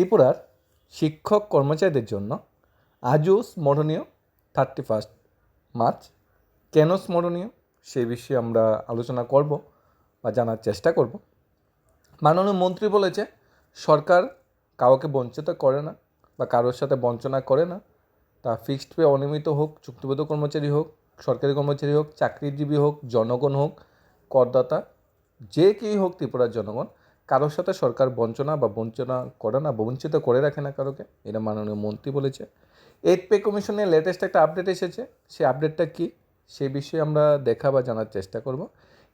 ত্রিপুরার শিক্ষক কর্মচারীদের জন্য আজও স্মরণীয় থার্টি ফার্স্ট মার্চ। কেন স্মরণীয়? সে বিষয়ে আমরা আলোচনা করব বা জানার চেষ্টা করব। মাননীয় মন্ত্রী বলেছে, সরকার কাউকে বঞ্চিত করে না বা কারোর সাথে বঞ্চনা করে না। তা ফিক্সড পে অনিয়মিত হোক, চুক্তিবদ্ধ কর্মচারী হোক, সরকারি কর্মচারী হোক, চাকরিজীবী হোক, জনগণ হোক, করদাতা, যে কেই হোক ত্রিপুরার জনগণ কারোর সাথে সরকার বঞ্চনা বা বঞ্চনা করে না, বঞ্চিত করে রাখে না কারোকে, এটা মাননীয় মন্ত্রী বলেছে। এইট পে কমিশনের লেটেস্ট একটা আপডেট এসেছে। সেই আপডেটটা কী, সে বিষয়ে আমরা দেখা বা জানার চেষ্টা করব।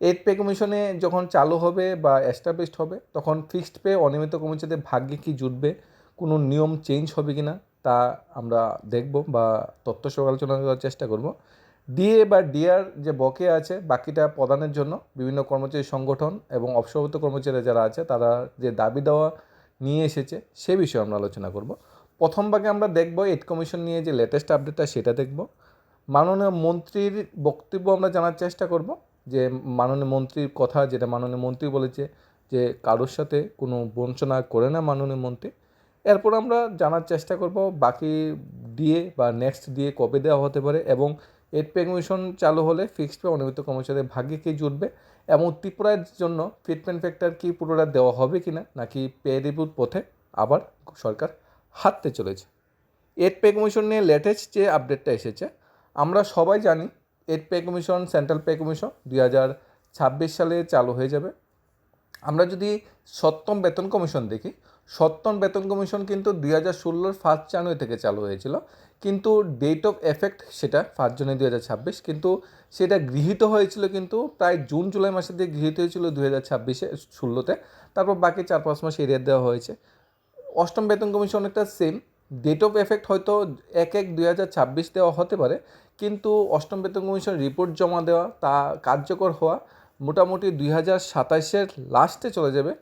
এইট পে কমিশনে যখন চালু হবে বা এস্টাবলিশড হবে, তখন ফিক্সড পে অনিয়মিত কর্মচারীদের ভাগ্যে কি জুটবে, কোনো নিয়ম চেঞ্জ হবে কি না তা আমরা দেখব বা তথ্য সহ আলোচনা করার চেষ্টা করব। ডিএ বা ডিআর যে বকে আছে, বাকিটা প্রদানের জন্য বিভিন্ন কর্মচারী সংগঠন এবং অবসরভুক্ত কর্মচারী যারা আছে, তারা যে দাবি দেওয়া নিয়ে এসেছে, সে বিষয়ে আমরা আলোচনা করব। প্রথম ভাগে আমরা দেখব এইট কমিশন নিয়ে যে লেটেস্ট আপডেটটা সেটা দেখব। মাননীয় মন্ত্রীর বক্তব্য আমরা জানার চেষ্টা করব, যে মাননীয় মন্ত্রীর কথা যেটা মাননীয় মন্ত্রী বলেছে, যে কারোর সাথে কোনো বঞ্চনা করে না মাননীয় মন্ত্রী। এরপর আমরা জানার চেষ্টা করব বাকি দিয়ে বা নেক্সট দিয়ে কবে দেওয়া হতে পারে এবং এইট পে কমিশন চালু হলে ফিক্সড পে অনিয়মিত কর্মচারীদের ভাগ্যে কী জুটবে এবং ত্রিপুরার জন্য ফিটমেন্ট ফ্যাক্টর কি পুরোটা দেওয়া হবে কি না নাকি পে রিপুট পথে আবার সরকার হাঁটতে চলেছে। এইট পে কমিশন নিয়ে লেটেস্ট যে আপডেটটা এসেছে, আমরা সবাই জানি eight pay commission central pay commission দুই হাজার ছাব্বিশ সালে চালু হয়ে যাবে। আমরা যদি সপ্তম বেতন কমিশন দেখি। সপ্তম বেতন কমিশন কিন্তু দুই হাজার ষোলোর ফার্স্ট জানুয়ারি থেকে চালু হয়েছিল। কিন্তু ডেট অফ এফেক্ট সেটা ফার্স্ট জানুয়ারি দুই হাজার ছাব্বিশ। কিন্তু সেটা গৃহীত হয়েছিল কিন্তু প্রায় জুন জুলাই মাসে দিয়ে গৃহীত হয়েছিল দুই হাজার ছাব্বিশে, ষোলোতে। তারপর বাকি চার, পাঁচ মাস এরিয়া দেওয়া হয়েছে। অষ্টম বেতন কমিশন অনেকটা সেম ডেট অফ এফেক্ট হয়তো এক এক দুই হাজার ছাব্বিশ দেওয়া হতে পারে। কিন্তু অষ্টম বেতন কমিশন রিপোর্ট জমা দেওয়া, তা কার্যকর হওয়া মোটামুটি দুই হাজার সাতাশের লাস্টে চলে যাবে।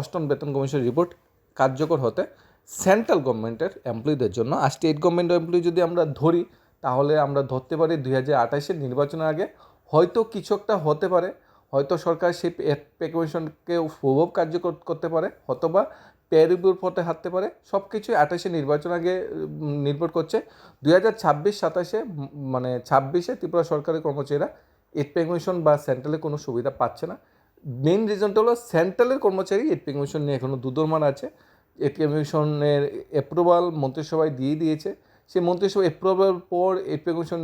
অষ্টম বেতন কমিশন রিপোর্ট কার্যকর হতে সেন্ট্রাল গভর্নমেন্টের এমপ্লয়ীদের জন্য। আর স্টেট গভর্নমেন্ট এমপ্লয়ি যদি আমরা ধরি, তাহলে আমরা ধরতে পারি দুই হাজার আঠাশের নির্বাচনের আগে হয়তো কিছু একটা হতে পারে। হয়তো সরকার সেই পে কমিশনকে প্রভাব কার্যকর করতে পারে, অথবা পে রিভিউর পথে হাঁটতে পারে। সব কিছুই আঠাশে নির্বাচন আগে নির্ভর করছে। দুই হাজার ছাব্বিশ সাতাশে মানে ছাব্বিশে ত্রিপুরা সরকারি কর্মচারীরা এইট পে কমিশন বা সেন্ট্রালে কোনো সুবিধা পাচ্ছে না। মেন রিজনটা হলো সেন্ট্রালের কর্মচারী পে কমিশন নিয়ে এখনও দুদরমান আছে। পে কমিশনের অ্যাপ্রুভাল মন্ত্রিসভায় দিয়ে দিয়েছে। সেই মন্ত্রিসভা অ্যাপ্রুভাল পর পে কমিশন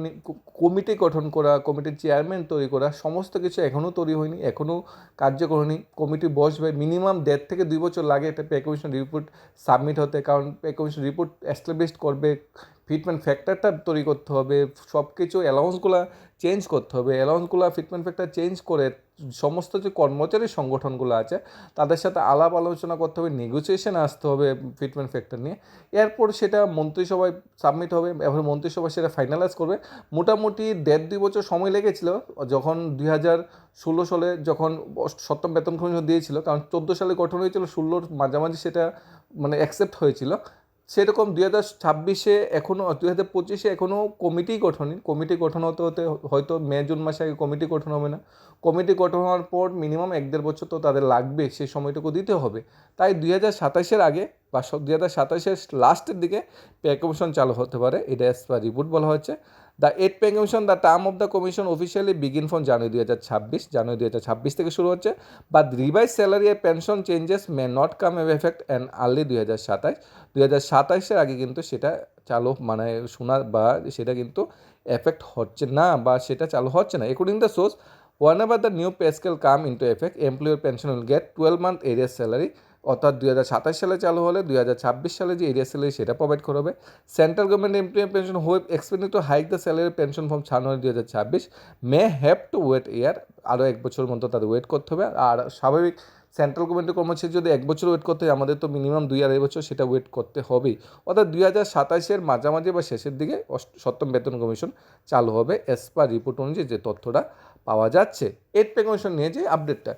কমিটি গঠন করা কমিটির চেয়ারম্যান তৈরি করা, সমস্ত কিছু এখনও তৈরি হয়নি এখনও কার্যকর হয়নি। কমিটি বসবে মিনিমাম দেড় থেকে দুই বছর লাগে একটা পে কমিশন রিপোর্ট সাবমিট হতে। কারণ পে কমিশন রিপোর্ট এস্টাবলিশ করবে ফিটমেন্ট ফ্যাক্টরটা তৈরি করতে হবে, সব কিছু অ্যালাউন্সগুলো চেঞ্জ করতে হবে। অ্যালাউন্সগুলো ফিটমেন্ট ফ্যাক্টর চেঞ্জ করে সমস্ত যে কর্মচারী সংগঠনগুলো আছে, তাদের সাথে আলাপ আলোচনা করতে হবে নেগোসিয়েশন আসতে হবে ফিটমেন্ট ফ্যাক্টর নিয়ে। এরপর সেটা মন্ত্রিসভায় সাবমিট হবে এবার মন্ত্রিসভা সেটা ফাইনালাইজ করবে। মোটামুটি দেড় দুই বছর সময় লেগেছিল, যখন দুই হাজার ষোলো সালে যখন সপ্তম বেতন কমিশন দিয়েছিল, কারণ চোদ্দ সালে গঠন হয়েছিল, ষোলোর মাঝামাঝি সেটা মানে অ্যাকসেপ্ট হয়েছিল। সেরকম দুই হাজার ছাব্বিশে এখনও দুই হাজার পঁচিশে এখনও কমিটি গঠন কমিটি গঠন হতে হতে হয়তো মে, জুন মাসে আগে কমিটি গঠন হবে না। কমিটি গঠন হওয়ার পর মিনিমাম এক দেড় বছর তো তাদের লাগবে, সেই সময়টুকু দিতে হবে। তাই দুই হাজার সাতাশের আগে বা দুই হাজার সাতাশের লাস্টের দিকে পে কমিশন চালু হতে পারে। এটা অ্যাজ পার রিপোর্ট বলা হচ্ছে the eight pay commission the term of the commission officially begin from January দুই হাজার ছাব্বিশ জানুয়ারি দুই হাজার ছাব্বিশ থেকে শুরু হচ্ছে বাট রিভাইজ স্যালারি এর pension changes may not come effect and early দুই হাজার সাতাশ দুই হাজার সাতাশের আগে কিন্তু সেটা চালু মানে শোনা বা সেটা কিন্তু এফেক্ট হচ্ছে না বা সেটা চালু হচ্ছে না। According the source one ever the new pay scale come into effect employer pension will get twelve month arrear salary অর্থাৎ দুই হাজার সাতাশ সালে চালু হলে, দুই হাজার ছাব্বিশ সালে যে এরিয়া স্যালারি সেটা প্রোভাইড করবে central government employer pension who've expending to hike the salary pension from January দুই হাজার ছাব্বিশ। May have to wait year আরও এক বছর মতো তাদের ওয়েট করতে হবে। আর স্বাভাবিক সেন্ট্রাল গভর্নমেন্টের কর্মচারী যদি এক বছর ওয়েট করতে হয়, আমাদের তো মিনিমাম দুই আড়াই বছর সেটা ওয়েট করতে হবেই। অর্থাৎ দুই হাজার সাতাশের মাঝামাঝি বা শেষের দিকে সপ্তম বেতন কমিশন চালু হবে এস পার রিপোর্ট অনুযায়ী যে তথ্যটা। পাওয়া যাচ্ছে। এইট পে কমিশন নিয়ে যে আপডেটটা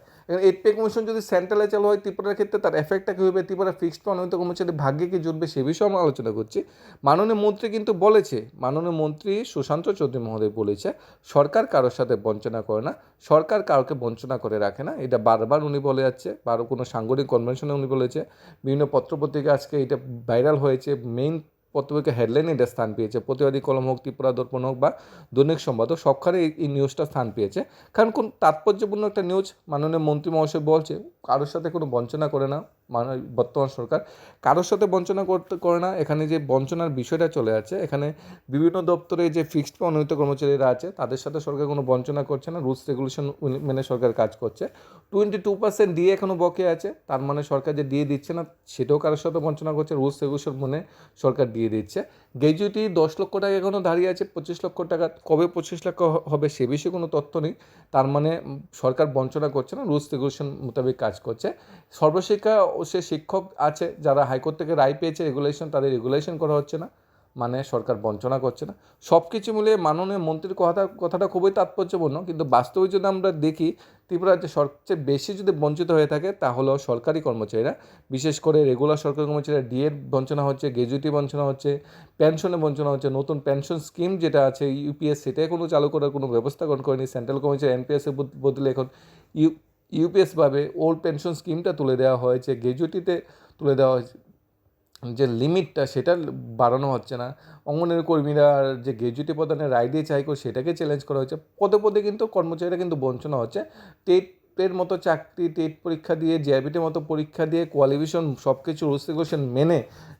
এইট পে কমিশন যদি সেন্ট্রালে চালু হয় ত্রিপুরার ক্ষেত্রে তার এফেক্টটা কী হবে? ত্রিপুরা ফিক্সড পে অনুমিত কর্মচারী ভাগ্যে কি জুটবে সে বিষয়ে আমরা আলোচনা করছি। মাননীয় মন্ত্রী কিন্তু বলেছে, মাননীয় মন্ত্রী সুশান্ত চৌধুরী মহোদয় বলেছে, সরকার কারোর সাথে বঞ্চনা করে না, সরকার কাউকে বঞ্চনা করে রাখে না। এটা বারবার উনি বলে যাচ্ছে, বারো কোনো সাংগঠনিক কনভেনশনে উনি বলেছে। বিভিন্ন পত্রপত্রিকা আজকে এটা ভাইরাল হয়েছে মেইন পত্রিকা হেডলাইন এটা স্থান পেয়েছে। প্রতিবাদী কলম হোক, ত্রিপুরা দর্পণ হোক বা দৈনিক হোক, সবখানে এই নিউজটা স্থান পেয়েছে। কারণ কোন তাৎপর্যপূর্ণ একটা নিউজ মাননীয় মন্ত্রী মহাশয় বলছে, কারোর সাথে কোনো বঞ্চনা করে না। মান বর্তমান সরকার, কারোর সাথে বঞ্চনা করতে করে না। এখানে যে বঞ্চনার বিষয়টা চলে আছে এখানে বিভিন্ন দপ্তরে যে ফিক্সড পে অনুমিত কর্মচারীরা আছে, তাদের সাথে সরকার কোনো বঞ্চনা করছে না রুলস রেগুলেশন মেনে সরকার কাজ করছে। টোয়েন্টি টু পার্সেন্ট দিয়ে এখনও বকে আছে, তার মানে সরকার যে দিয়ে দিচ্ছে না, সেটাও কারোর সাথে বঞ্চনা করছে রুলস রেগুলেশন মনে সরকার দিয়ে দিচ্ছে। গ্র্যাজুইটি দশ লক্ষ টাকা এখনও দাঁড়িয়ে আছে, পঁচিশ লক্ষ টাকা, কবে পঁচিশ লক্ষ হবে সে বিষয়ে কোনো তথ্য নেই। তার মানে সরকার বঞ্চনা করছে না রুলস রেগুলেশন মোতাবেক কাজ করছে। সর্বশিক্ষা সে শিক্ষক আছে, যারা হাইকোর্ট থেকে রায় পেয়েছে রেগুলেশন তাদের রেগুলেশন করা হচ্ছে না। মানে সরকার বঞ্চনা করছে না। সব কিছু মিলিয়ে মাননীয় মন্ত্রীর কথা, কথাটা খুবই তাৎপর্যপূর্ণ। কিন্তু বাস্তবে যদি আমরা দেখি ত্রিপুরার যে সবচেয়ে বেশি যদি বঞ্চিত হয়ে থাকে তা হলো সরকারি কর্মচারীরা, বিশেষ করে রেগুলার সরকারি কর্মচারীরা ডিএড বঞ্চনা হচ্ছে গ্র্যাজুইটি বঞ্চনা হচ্ছে পেনশনে বঞ্চনা হচ্ছে, নতুন পেনশন স্কিম যেটা আছে ইউপিএস সেটাই কোনো চালু করার কোনো ব্যবস্থা গ্রহণ করেনি সেন্ট্রাল কর্মচারী এনপিএসের বদলে এখন ইউ ইউপিএস ভাবে ওল্ড পেনশন স্কিমটা তুলে দেওয়া হয়েছে গ্র্যাজুইটিতে তুলে দেওয়া হয়েছে। যে লিমিটটা সেটা বাড়ানো হচ্ছে না। অঙ্গনের কর্মীরা যে গ্র্যাজুইটি প্রদানের রায় দিয়ে চাই করে সেটাকে চ্যালেঞ্জ করা হচ্ছে পদে পদে কিন্তু কর্মচারীরা কিন্তু বঞ্চনা হচ্ছে। টেটের মতো চাকরি, টেট পরীক্ষা দিয়ে জিআইবিটির মতো পরীক্ষা দিয়ে, কোয়ালিফিকেশন সব কিছু রুলস রেগুলেশন মেনে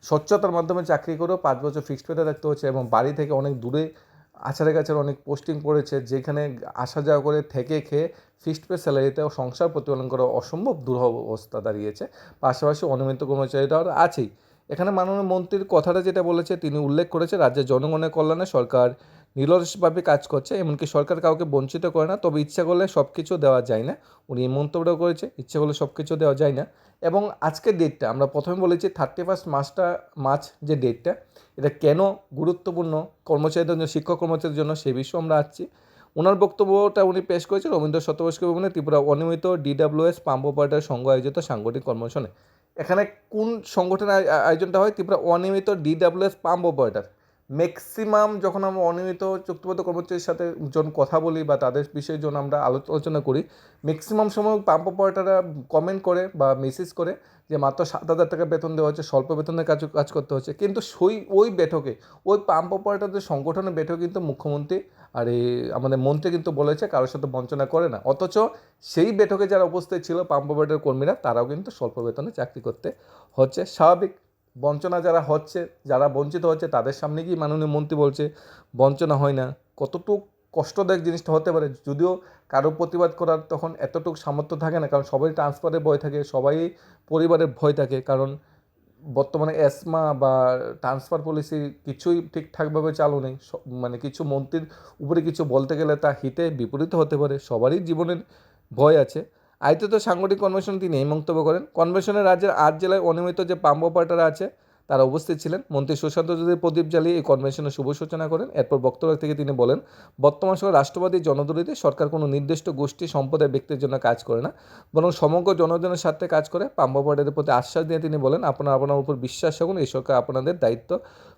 স্বচ্ছতার মাধ্যমে চাকরি করেও পাঁচ বছর ফিক্সড পেতে থাকতে হচ্ছে এবং বাড়ি থেকে অনেক দূরে আছাড়ে কাছাড়ে অনেক পোস্টিং পড়েছে, যেখানে আসা যাওয়া করে থেকে খেয়ে ফিক্সড পে স্যালারিতে সংসার প্রতিপালন করা অসম্ভব দুরহ অবস্থা দাঁড়িয়েছে। পাশাপাশি অনিয়মিত কর্মচারীরাও আছেই। এখানে মাননীয় মন্ত্রীর কথাটা যেটা বলেছে, তিনি উল্লেখ করেছে, রাজ্যের জনগণের কল্যাণে সরকার নিরলসভাবে কাজ করছে, এমনকি সরকার কাউকে বঞ্চিত করে না, তবে ইচ্ছা করলে সব কিছু দেওয়া যায় না। উনি এই মন্তব্যটাও করেছে, ইচ্ছা করলে সব কিছু দেওয়া যায় না। এবং আজকের ডেটটা আমরা প্রথমে বলেছি থার্টি ফার্স্ট মাসটা মার্চ যে ডেটটা এটা কেন গুরুত্বপূর্ণ কর্মচারীদের জন্য, শিক্ষক কর্মচারীদের জন্য, সে বিষয়ে আমরা আসছি। ওনার বক্তব্যটা উনি পেশ করেছেন রবীন্দ্র শতবর্ষী ভবনে ত্রিপুরা অনিয়মিত ডিডাব্লিউএস পাম্প অপারেটর সংঘ আয়োজিত সাংগঠনিক কর্মশনে এখানে কোন সংগঠনের আয়োজনটা হয়? ত্রিপুরা অনিয়মিত ডিডাব্লিউএস পাম্প অপারেটর। ম্যাক্সিমাম যখন আমরা অনিয়মিত চুক্তিবদ্ধ কর্মচারীর সাথে যখন কথা বলি বা তাদের বিষয়ে যখন আমরা আলোচনা করি ম্যাক্সিমাম সময় পাম্প অপারেটাররা কমেন্ট করে বা মেসেজ করে যে মাত্র সাত হাজার টাকা বেতন দেওয়া হচ্ছে, স্বল্প বেতনের কাজ কাজ করতে হচ্ছে। কিন্তু সেই ওই বেঠকে, ওই পাম্প অপারেটারদের সংগঠনের বেঠকে কিন্তু মুখ্যমন্ত্রী আর এই আমাদের মন্ত্রী কিন্তু বলেছে কারোর সাথে বঞ্চনা করে না। অথচ সেই বেঠকে যারা উপস্থিত ছিল পাম্প অপারেটর কর্মীরা, তারাও কিন্তু স্বল্প বেতনে চাকরি করতে হচ্ছে। স্বাভাবিক বঞ্চনা যারা হচ্ছে, যারা বঞ্চিত হচ্ছে, তাদের সামনে গিয়ে মাননীয় মন্ত্রী বলছে, বঞ্চনা হয় না। কতটুক কষ্টদায়ক জিনিসটা হতে পারে, যদিও কারও প্রতিবাদ করার তখন এতটুকু সামর্থ্য থাকে না, কারণ সবাই ট্রান্সফারের ভয় থাকে, সবাই পরিবারের ভয় থাকে, কারণ বর্তমানে এসমা বা ট্রান্সফার পলিসি কিছুই ঠিকঠাকভাবে চালু নেই। মানে কিছু মন্ত্রীর উপরে কিছু বলতে গেলে তা হিতে বিপরীত হতে পারে, সবারই জীবনের ভয় আছে। আইতে সাংগঠনিক কনভেনশন তিনি এই মন্তব্য করেন। কনভেনশনে রাজ্যের আট জেলায় অনিয়মিত যে পাম্প অপারেটাররা আছে তারা উপস্থিত ছিলেন। মন্ত্রী সুশান্ত যদি প্রদীপ জ্বালিয়ে এই কনভেনশনের শুভ সূচনা করেন। এরপর বক্তব্য থেকে তিনি বলেন, বর্তমান সময় রাষ্ট্রবাদী জনদলিতে সরকার কোনো নির্দিষ্ট গোষ্ঠী সম্প্রদায় ব্যক্তির জন্য কাজ করে না, বরং সমগ্র জনজনের স্বার্থে কাজ করে। পাম্প অপারেটারদের প্রতি আশ্বাস দিয়ে তিনি বলেন, আপনারা আপনার উপর বিশ্বাস রাখুন, এই সরকার আপনাদের দায়িত্ব।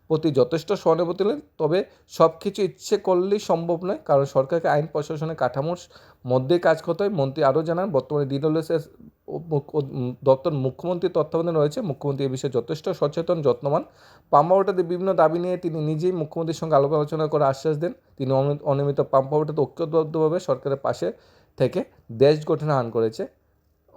প্রতি যথেষ্ট সহানুভূতি তবে সব কিছু ইচ্ছে করলেই সম্ভব নয়, কারণ সরকারকে আইন প্রশাসনের কাঠামোর মধ্যে কাজ করতে হয়। মন্ত্রী আরও জানান, বর্তমানে ডিডব্লিউএস দপ্তর মুখ্যমন্ত্রীর তত্ত্বাবধানে রয়েছে। মুখ্যমন্ত্রী এ বিষয়ে যথেষ্ট সচেতন, যত্নবান। পাম্প অপারেটারদের বিভিন্ন দাবি নিয়ে তিনি নিজেই মুখ্যমন্ত্রীর সঙ্গে আলোক আলোচনা করে আশ্বাস দেন। তিনি অনি- অনিয়মিত পাম্প অপারেটার ঐক্যবদ্ধভাবে সরকারের পাশে থেকে দেশ গঠনে আহ্বান করেছে।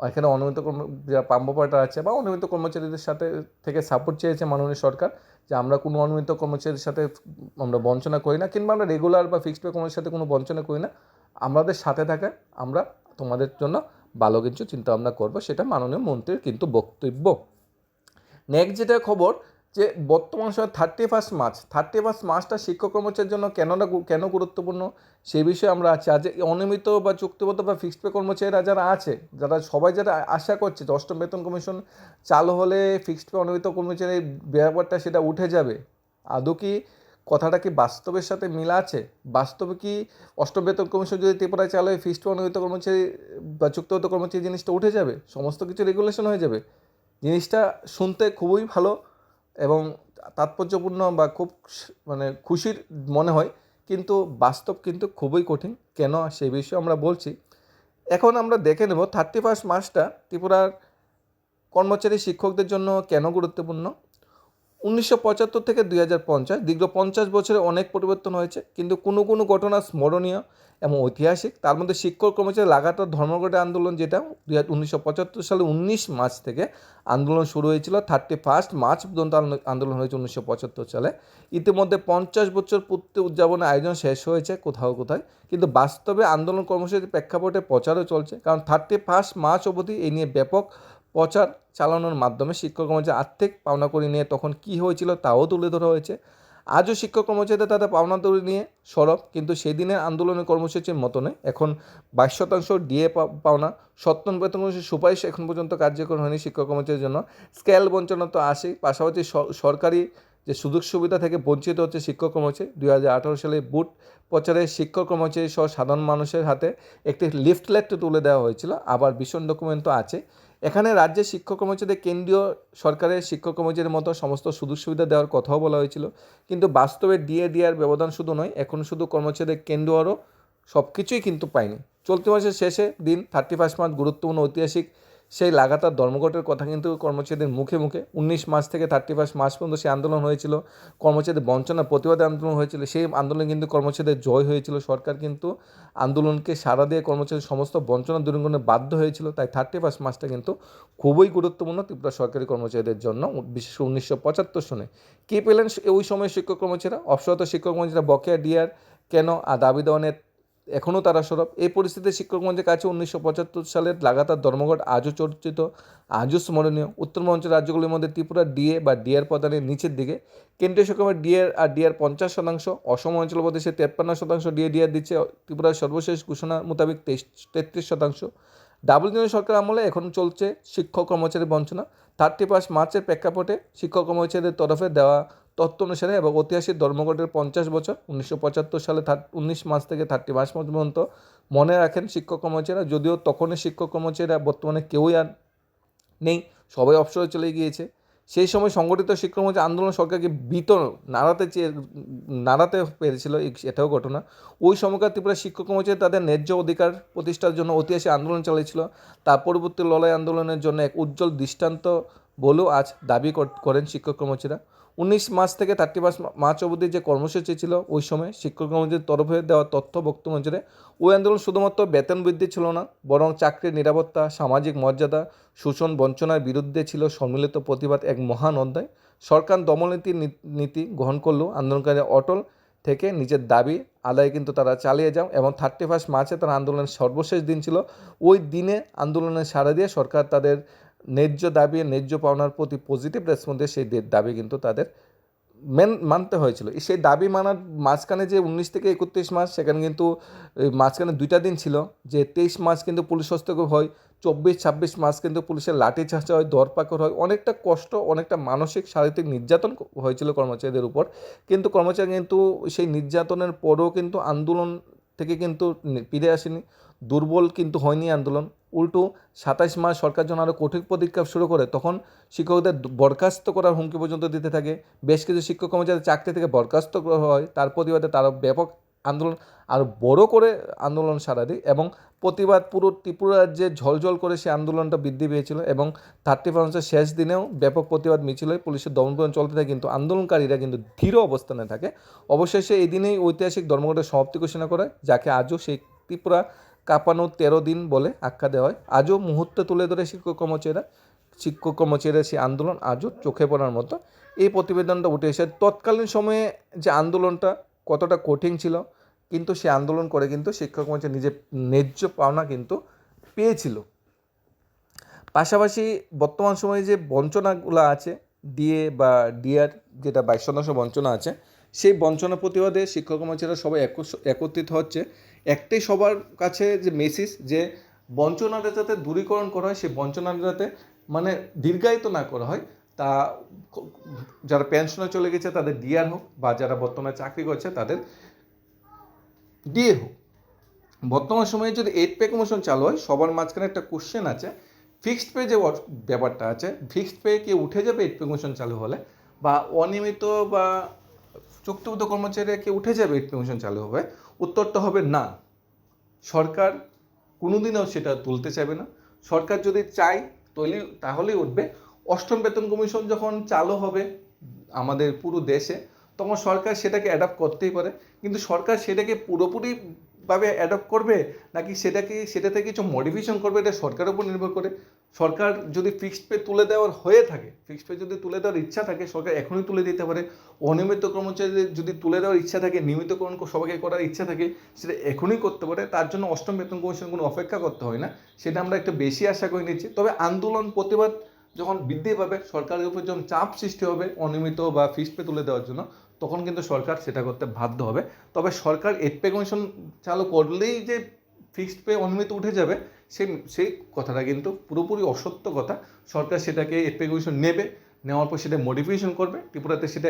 এখানে অনিয়মিত কর্ম যারা পাম্প অপারেটার আছে বা অনিয়মিত কর্মচারীদের সাথে থেকে সাপোর্ট চেয়েছে মাননীয় সরকার, যে আমরা কোনো অনিয়মিত কর্মচারীর সাথে আমরা বঞ্চনা করি না, কিংবা আমরা রেগুলার বা ফিক্সড পে কর্মচারীর সাথে কোনো বঞ্চনা করি না। আমাদের সাথে থাকে আমরা তোমাদের জন্য ভালো কিছু চিন্তা ভাবনা করব, সেটা মাননীয় মন্ত্রীর কিন্তু বক্তব্য। নেক্সট যেটা খবর, যে বর্তমান সময় thirty first March thirty first মার্চটা শিক্ষক কর্মচারীর জন্য কেননা কেন গুরুত্বপূর্ণ? সেই বিষয়ে আমরা আছি। আজ অনিয়মিত বা চুক্তিবদ্ধ বা ফিক্সড পে কর্মচারীরা যারা আছে, যারা সবাই যারা আশা করছে যে অষ্টম বেতন কমিশন চালু হলে ফিক্সড পে অনিয়মিত কর্মচারীর ব্যাপারটা সেটা উঠে যাবে, আদৌ কি কথাটা কি বাস্তবের সাথে মিল আছে? বাস্তবে কি অষ্টম বেতন কমিশন যদি ত্রিপুরায় চালু হয় ফিস্ট অনুহিত কর্মচারী বা চুক্তিগত কর্মচারী জিনিসটা উঠে যাবে? সমস্ত কিছু রেগুলেশন হয়ে যাবে। জিনিসটা শুনতে খুবই ভালো এবং তাৎপর্যপূর্ণ বা খুব মানে খুশির মনে হয়, কিন্তু বাস্তব কিন্তু খুবই কঠিন। কেন? সেই বিষয়ে আমরা বলছি। এখন আমরা দেখে নেব থার্টি ফার্স্ট মার্চটা ত্রিপুরার কর্মচারী শিক্ষকদের জন্য কেন গুরুত্বপূর্ণ? উনিশশো পঁচাত্তর থেকে দুই হাজার পঞ্চাশ, দীর্ঘ পঞ্চাশ বছরে অনেক পরিবর্তন হয়েছে, কিন্তু কোনো কোনো ঘটনা স্মরণীয় এবং ঐতিহাসিক। তার মধ্যে শিক্ষক কর্মচারী লাগাতার ধর্মঘট আন্দোলন যেটা দুই উনিশশো পঁচাত্তর সালে উনিশ মার্চ থেকে আন্দোলন শুরু হয়েছিল থার্টি ফার্স্ট মার্চ পর্যন্ত আন্দোলন- আন্দোলন হয়েছে উনিশশো পঁচাত্তর সালে। ইতিমধ্যে পঞ্চাশ বছর পূর্তি উদযাপনের আয়োজন শেষ হয়েছে কোথাও কোথায়, কিন্তু বাস্তবে আন্দোলন কর্মসূচির প্রেক্ষাপটে প্রচারও চলছে, কারণ থার্টি ফার্স্ট মার্চ অবধি এই নিয়ে ব্যাপক প্রচার চালানোর মাধ্যমে শিক্ষক কর্মচারী আর্থিক পাওনা করি নিয়ে তখন কী হয়েছিল তাও তুলে ধরা হয়েছে। আজও শিক্ষক কর্মচারীদের তাদের পাওনা তৈরি নিয়ে সরব, কিন্তু সেদিনের আন্দোলনের কর্মসূচির মতো নয় এখন বাইশ শতাংশ ডিএ পাওনা, সত্তর বেতন সুপারিশ এখন পর্যন্ত কার্যকর হয়নি শিক্ষক কর্মচারীর জন্য। স্কেল বঞ্চনা তো আসেই, পাশাপাশি সরকারি যে সুযোগ সুবিধা থেকে বঞ্চিত হচ্ছে শিক্ষক কর্মচারী, দুই হাজার আঠারো সালে বুট প্রচারে শিক্ষক কর্মচারী সহ সাধারণ মানুষের হাতে একটি লিফটলেট তুলে দেওয়া হয়েছিল। আবার ভীষণ ডকুমেন্ট তো আছে। এখানে রাজ্যের শিক্ষক কর্মচারীদের কেন্দ্রীয় সরকারের শিক্ষক কর্মচারীর মতো সমস্ত সুযোগ সুবিধা দেওয়ার কথাও বলা হয়েছিল। কিন্তু বাস্তবে ডিএ ডিআর ব্যবধান শুধু নয়, এখন শুধু কর্মচারীদের কেন্দ্রীয়রও সব কিছুই কিন্তু পায়নি। চলতি মাসের শেষে দিন থার্টি ফার্স্ট মার্চ গুরুত্বপূর্ণ ঐতিহাসিক সেই লাগাতার ধর্মঘটের কথা কিন্তু কর্মচারীদের মুখে মুখে উনিশ মার্চ থেকে থার্টি ফার্স্ট মার্চ পর্যন্ত সেই আন্দোলন হয়েছিল। কর্মচারীদের বঞ্চনা প্রতিবাদে আন্দোলন হয়েছিল। সেই আন্দোলনে কিন্তু কর্মচারীদের জয় হয়েছিল। সরকার কিন্তু আন্দোলনকে সাড়া দিয়ে কর্মচারী সমস্ত বঞ্চনা দূরীকরণে বাধ্য হয়েছিল। তাই থার্টি ফার্স্ট মার্চটা কিন্তু খুবই গুরুত্বপূর্ণ ত্রিপুরা সরকারি কর্মচারীদের জন্য, বিশেষ উনিশশো পঁচাত্তর সনে। কী পেলেন ওই সময় শিক্ষক কর্মচারীরা? অবসরত শিক্ষক কর্মচারীরা বকেয়া ডিয়ার কেন? আর দাবি দেওয়ানের এখনও তারা সরব। এই পরিস্থিতিতে শিক্ষক মঞ্চের কাছে উনিশশো পঁচাত্তর সালের লাগাতার ধর্মঘট আজও চর্চিত, আজও স্মরণীয়। উত্তরপূর্বাঞ্চল রাজ্যগুলির মধ্যে ত্রিপুরা ডিএ বা ডিআর প্রদানের নিচের দিকে। কেন্দ্রীয় সরকার ডিএর আর ডিআর পঞ্চাশ শতাংশ, অসম অঞ্চল প্রদেশে তেপ্পান্ন শতাংশ ডিএ ডিআর দিচ্ছে, ত্রিপুরার সর্বশেষ ঘোষণা মোতাবেক তেইশ, তেত্রিশ শতাংশ। ডাবল ইঞ্জিনের সরকার আমলে এখন চলছে শিক্ষক কর্মচারী বঞ্চনা। থার্টি ফার্স্ট মার্চের প্রেক্ষাপটে শিক্ষক কর্মচারীদের তরফে দেওয়া তথ্য অনুসারে এবং ঐতিহাসিক ধর্মঘটের পঞ্চাশ বছর, উনিশশো পঁচাত্তর সালে উনিশ মার্চ থেকে থার্টি মার্চ পর্যন্ত মনে রাখেন শিক্ষক কর্মচারীরা। যদিও তখনই শিক্ষক কর্মচারীরা বর্তমানে কেউই আর নেই, সবাই অবসরে চলে গিয়েছে। সেই সময় সংগঠিত শিক্ষক কর্মচারী আন্দোলন সরকারকে বিত নাড়াতে চেয়ে, নাড়াতে পেরেছিল এটাও ঘটনা। ওই সময়কার ত্রিপুরা শিক্ষক কর্মচারী তাদের ন্যায্য অধিকার প্রতিষ্ঠার জন্য ঐতিহাসিক আন্দোলন চালিয়েছিল। তার পরবর্তী লড়াই আন্দোলনের জন্য এক উজ্জ্বল দৃষ্টান্ত বলেও আজ দাবি কর- করেন শিক্ষক কর্মচারীরা। উনিশ মার্চ থেকে থার্টি ফার্স্ট মার্চ অবধি যে কর্মসূচি ছিল, ওই সময় শিক্ষক কর্মচারীর তরফে দেওয়া তথ্য বক্তব্য অনুসারে ওই আন্দোলন শুধুমাত্র বেতন বৃদ্ধি ছিল না, বরং চাকরির নিরাপত্তা, সামাজিক মর্যাদা, শোষণ বঞ্চনার বিরুদ্ধে ছিল সম্মিলিত প্রতিবাদ এক মহান অধ্যায়। সরকার দমননীতি নীতি গ্রহণ করলেও আন্দোলনকারী অটল থেকে নিজের দাবি আদায় কিন্তু তারা চালিয়ে যান এবং থার্টি ফার্স্ট মার্চে তারা আন্দোলনের সর্বশেষ দিন ছিল। ওই দিনে আন্দোলনের সাড়া দিয়ে সরকার তাদের ন্যায্য দাবি ন্যায্য পাওনার প্রতি পজিটিভ রেসপন্সে সেই দাবি কিন্তু তাদের মেন মানতে হয়েছিল। সেই দাবি মানার মাঝখানে যে উনিশ থেকে একত্রিশ মাস, সেখানে কিন্তু মাঝখানে দুইটা দিন ছিল যে তেইশ মাস কিন্তু পুলিশ হস্তক্ষেপ হয়, চব্বিশ, ছাব্বিশ মাস কিন্তু পুলিশের লাঠি চাষা হয় দরপাকড় হয়। অনেকটা কষ্ট, অনেকটা মানসিক, শারীরিক নির্যাতন হয়েছিল কর্মচারীদের উপর। কিন্তু কর্মচারী কিন্তু সেই নির্যাতনের পরেও কিন্তু আন্দোলন থেকে কিন্তু ফিরে আসেনি। দুর্বল কিন্তু হয়নি আন্দোলন। উল্টো সাতাইশ মাস সরকার যখন আরও কঠিন পদক্ষেপ শুরু করে, তখন শিক্ষকদের বরখাস্ত করার হুমকি পর্যন্ত দিতে থাকে। বেশ কিছু শিক্ষক কর্মচারী চাকরি থেকে বরখাস্ত করা হয়। তার প্রতিবাদে তারা ব্যাপক আন্দোলন, আরও বড় করে আন্দোলন সারা দেয় এবং প্রতিবাদ পুরো ত্রিপুরা রাজ্যে ঝলঝল করে সেই আন্দোলনটা বৃদ্ধি পেয়েছিল এবং থার্টি ফার্স্টের শেষ দিনেও ব্যাপক প্রতিবাদ মিছিল হয় পুলিশের দমন চলতে থাকে কিন্তু আন্দোলনকারীরা কিন্তু ধীর অবস্থানে থাকে। অবশেষে এই দিনেই ঐতিহাসিক ধর্মঘটের সমাপ্তি ঘোষণা করে যাকে আজও সেই ত্রিপুরা কাঁপানো তেরো দিন বলে আখ্যা দেওয়া হয়। আজও মুহূর্তে তুলে ধরে শিক্ষক কর্মচারীরা শিক্ষক কর্মচারীরা সেই আন্দোলন আজও চোখে পড়ার মতো। এই প্রতিবেদনটা উঠে এসে তৎকালীন সময়ে যে আন্দোলনটা কতটা কঠিন ছিল, কিন্তু সে আন্দোলন করে কিন্তু শিক্ষক কর্মচারী নিজের ন্যায্য পাওনা কিন্তু পেয়েছিল। পাশাপাশি বর্তমান সময়ে যে বঞ্চনাগুলো আছে, ডিএ বা ডিআর যেটা বাইশ শতাংশ বঞ্চনা আছে সেই বঞ্চনা প্রতিবাদে শিক্ষক কর্মচারীরা সবাই একত্রিত হচ্ছে। একটাই সবার কাছে যে মেসেজ যে বঞ্চনাটা যাতে দূরীকরণ করা হয়, সেই বঞ্চনাটা যাতে মানে দীর্ঘায়িত না করা হয়, তা যারা পেনশনে চলে গেছে তাদের ডিআর হোক বা যারা বর্তমানে চাকরি করছে তাদের ডিএ হোক। বর্তমান সময়ে যদি এইট পে কমিশন চালু হয়, সবার মাঝখানে একটা কোশ্চেন আছে ফিক্সড পে যে ব্যাপারটা আছে ফিক্সড পে কি উঠে যাবে এইট পে কমিশন চালু হলে বা অনিয়মিত বা চুক্তিবদ্ধ কর্মচারী কি উঠে যাবে? এইট পে কমিশন চালু হবে। উত্তরটা হবে না। সরকার কোনোদিনও সেটা তুলতে চাইবে না। সরকার যদি চায় তৈরি তাহলেই উঠবে। অষ্টম বেতন কমিশন যখন চালু হবে আমাদের পুরো দেশে, তখন সরকার সেটাকে অ্যাডাপ্ট করতেই পারে। কিন্তু সরকার সেটাকে পুরোপুরি ভাবে অ্যাডপ্ট করবে, নাকি সেটাকে, সেটাতে কিছু মডিফিকেশন করবে, এটা সরকারের উপর নির্ভর করে? সরকার যদি ফিক্সড পে তুলে দেওয়ার হয়ে থাকে ফিক্সড পে যদি তুলে দেওয়ার ইচ্ছা থাকে, সরকার এখনই তুলে দিতে পারে। অনিয়মিত কর্মচারীদের যদি তুলে দেওয়ার ইচ্ছা থাকে নিয়মিতকরণ সবাইকে করার ইচ্ছা থাকে, সেটা এখনই করতে পারে। তার জন্য অষ্টম বেতন কমিশন কোনো অপেক্ষা করতে হয় না। সেটা আমরা একটু বেশি আশা করে নিচ্ছি। তবে আন্দোলন, প্রতিবাদ যখন বৃদ্ধি পাবে, সরকারের উপর যখন চাপ সৃষ্টি হবে, অনিয়মিত বা ফিক্সড পে তুলে দেওয়ার জন্য, তখন কিন্তু সরকার সেটা করতে বাধ্য হবে। তবে সরকার এইট পে কমিশন চালু করলেই যে ফিক্সড পে অনিয়মিত উঠে যাবে সে সেই কথাটা কিন্তু পুরোপুরি অসত্য কথা। সরকার সেটাকে পে কমিশন নেবে, নেওয়ার পর সেটা মডিফিকেশন করবে, ত্রিপুরাতে সেটা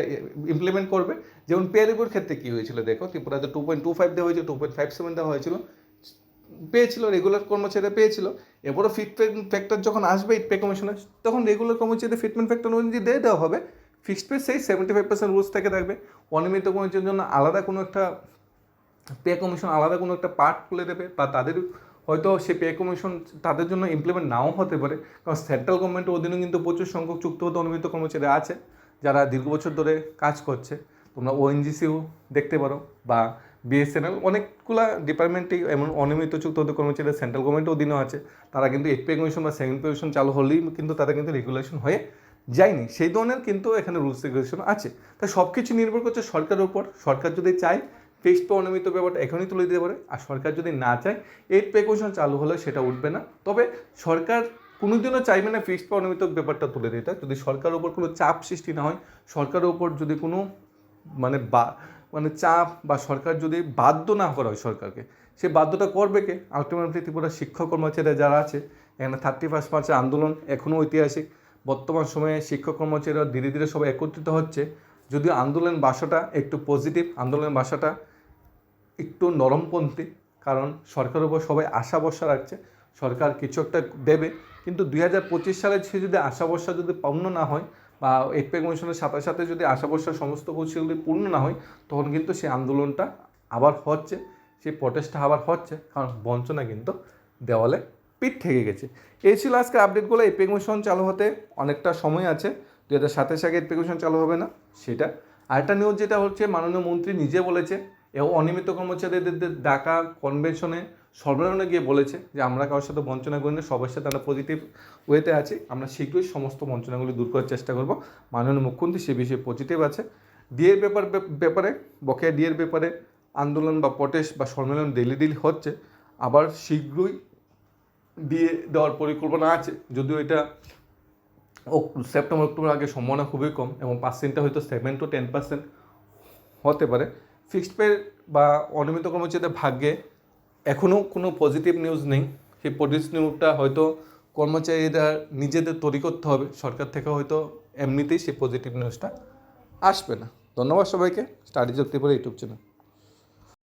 ইমপ্লিমেন্ট করবে। যেমন পে রিভিউর ক্ষেত্রে কী হয়েছিল দেখো, ত্রিপুরাতে টু পয়েন্ট টু ফাইভ দেওয়া হয়েছিল টু পয়েন্ট ফাইভ সেভেন দেওয়া হয়েছিল, পেয়েছিল রেগুলার কর্মচারীরা পেয়েছিল। এবারও ফিটমেন্ট ফ্যাক্টর যখন আসবে পে কমিশনে তখন রেগুলার কর্মচারীদের ফিটমেন্ট ফ্যাক্টর অনুযায়ী দিয়ে দেওয়া হবে। ফিক্সড পে সেই সেভেন্টি ফাইভ পার্সেন্ট রুলস থেকে থাকবে। অনিয়মিত কর্মচারীর জন্য আলাদা কোনো একটা পে কমিশন আলাদা কোনো একটা পার্ট খুলে দেবে বা তাদের হয়তো সে পে কমিশন তাদের জন্য ইমপ্লিমেন্ট নাও হতে পারে। কারণ সেন্ট্রাল গভর্নমেন্টের অধীনে কিন্তু প্রচুর সংখ্যক চুক্তিবদ্ধ অনিয়মিত কর্মচারী আছে, যারা দীর্ঘ বছর ধরে কাজ করছে। তোমরা ওএনজিসিও দেখতে পারো বা বিএসএনএল অনেকগুলা ডিপার্টমেন্টেই এমন অনিয়মিত চুক্তিবদ্ধ কর্মচারী সেন্ট্রাল গভর্নমেন্টের অধীনে আছে। তারা কিন্তু এইট পে কমিশন বা সেকেন্ড কমিশন চালু হলেই কিন্তু তাদের কিন্তু রেগুলেশন হয়ে যায়নি। সেই ধরনের কিন্তু এখানে রুলস রেগুলেশন আছে। তাই সব কিছু নির্ভর করছে সরকারের উপর। সরকার যদি চায় ফিক্সড পে অনিয়মিত ব্যাপারটা এখনই তুলে দিতে পারে। আর সরকার যদি না চায় এইট পে কমিশন চালু হলে সেটা উঠবে না। তবে সরকার কোনোদিনও চাইবে না ফিক্সড পে অনিয়মিত ব্যাপারটা তুলে দিতে। যদি সরকারের উপর কোনো চাপ সৃষ্টি না হয়, সরকারের উপর যদি কোনো মানে বা মানে চাপ বা সরকার যদি বাধ্য না করা হয় সরকারকে, সে বাধ্যটা করবে কে? আলটিমেটলি ত্রিপুরা শিক্ষক কর্মচারীরা যারা আছে, এখানে থার্টি ফার্স্ট মার্চের আন্দোলন এখনও ঐতিহাসিক। বর্তমান সময়ে শিক্ষক কর্মচারীরা ধীরে ধীরে সবাই একত্রিত হচ্ছে। যদিও আন্দোলন ভাষাটা একটু পজিটিভ আন্দোলনের ভাষাটা একটু নরমপন্থী, কারণ সরকারের উপর সবাই আশা ভরসা রাখছে, সরকার কিছু একটা দেবে। কিন্তু দুই হাজার পঁচিশ সালে সে যদি আশা ভরসা যদি পূর্ণ না হয় বা এপে কমিশনের সাথে সাথে যদি আশা ভরসা সমস্ত যদি পূর্ণ না হয়, তখন কিন্তু সেই আন্দোলনটা আবার হচ্ছে, সেই প্রটেস্টটা আবার হচ্ছে, কারণ বঞ্চনা কিন্তু দেওয়ালে পিঠ থেকে গেছে। এই ছিল আজকে আপডেটগুলো এপে কমিশন চালু হতে অনেকটা সময় আছে। দু হাজার সাতাশ আগে এপে কমিশন চালু হবে না, সেটা। আরেকটা নিউজ যেটা হচ্ছে, মাননীয় মন্ত্রী নিজে বলেছে এবং অনিয়মিত কর্মচারীদের ডাকা কনভেনশনে সম্মেলনে গিয়ে বলেছে যে, আমরা কারোর সাথে বঞ্চনা করি না, সবার সাথে আমরা পজিটিভ ওয়েতে আছি, আমরা শীঘ্রই সমস্ত বঞ্চনাগুলি দূর করার চেষ্টা করব। মাননীয় মুখ্যমন্ত্রী সে বিষয়ে পজিটিভ আছে। ডিএর ব্যাপার, ব্যাপারে, বকেয়া ডিএর ব্যাপারে আন্দোলন বা প্রটেস্ট বা সম্মেলন ডেলি ডেলি হচ্ছে, আবার শীঘ্রই দিয়ে দেওয়ার পরিকল্পনা আছে। যদিও এটা সেপ্টেম্বর, অক্টোবর আগে সম্ভাবনা খুবই কম এবং পার্সেন্টটা হয়তো সেভেন টু টেন পার্সেন্ট হতে পারে। ফিক্সড পে বা অনিয়মিত কর্মচারীদের ভাগ্যে এখনও কোনো পজিটিভ নিউজ নেই। সেই পজিটিভ নিউজটা হয়তো কর্মচারীরা নিজেদের তৈরি করতে হবে। সরকার থেকে হয়তো এমনিতেই সেই পজিটিভ নিউজটা আসবে না। ধন্যবাদ সবাইকে। Study যুক্তিপুর YouTube channel